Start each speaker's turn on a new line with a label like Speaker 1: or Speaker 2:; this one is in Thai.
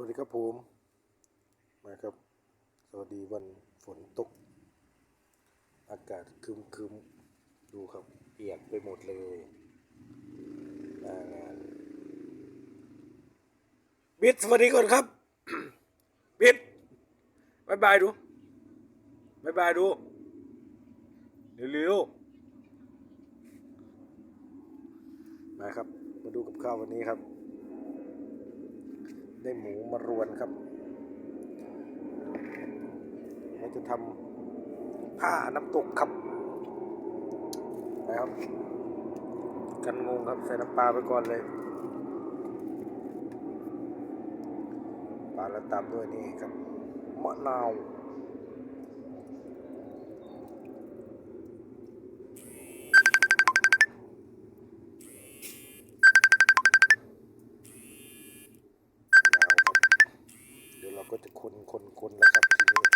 Speaker 1: วัสดีครับผม มาครับ สวัสดีวันฝนตก อากาศคึมคึมดูครับเปียกไปหมดเลยหน้างานบิดสวัสดีก่อนครับ บิดบายบายดูบายบายดูเร็วๆมาครับ มาดูกับข้าววันนี้ครับ ได้หมูมารวนครับเราจะทำผ้าน้ำตกครับนะครับ กันงงครับใส่น้ำปลาไปก่อนเลยปลาแล้วตามด้วยนี่ครับมะนาว ก็จะคนคนคนแล้วครับทีนี้